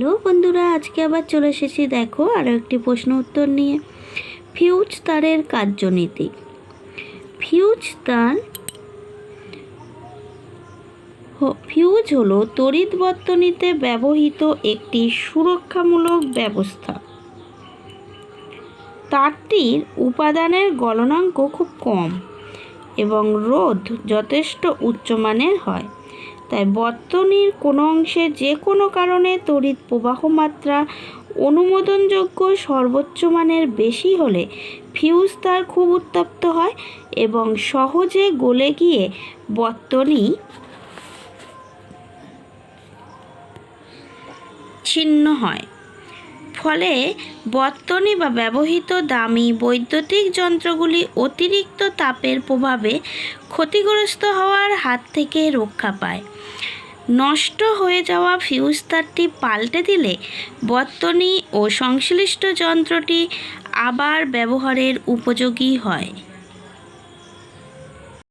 Hello বন্ধুরা, আজকে আবার চলে এসেছি দেখো আরও একটি প্রশ্ন উত্তর নিয়ে। ফিউজ তারের কার্যনীতি। ফিউজ তার ফিউজ হলো তড়িৎ বর্তনীতে ব্যবহৃত একটি সুরক্ষামূলক ব্যবস্থা। তারটির উপাদানের গলনাঙ্ক খুব কম এবং রোধ যথেষ্ট উচ্চমানের হয়। তাই বর্তনীর কোনো অংশে যে কোনো কারণে তড়িৎ প্রবাহ মাত্রা অনুমোদনযোগ্য সর্বোচ্চ মানের বেশি হলে ফিউজ তার খুব উত্তপ্ত হয় এবং সহজে গলে গিয়ে বর্তনী ছিন্ন হয়। ফলে বর্তনী বা ব্যবহৃত দামি বৈদ্যুতিক যন্ত্রগুলি অতিরিক্ত তাপের প্রভাবে ক্ষতিগ্রস্ত হওয়ার হাত থেকে রক্ষা পায়। নষ্ট হয়ে যাওয়া ফিউজ তারটি পাল্টে দিলে বর্তনী ও সংশ্লিষ্ট যন্ত্রটি আবার ব্যবহারের উপযোগী হয়।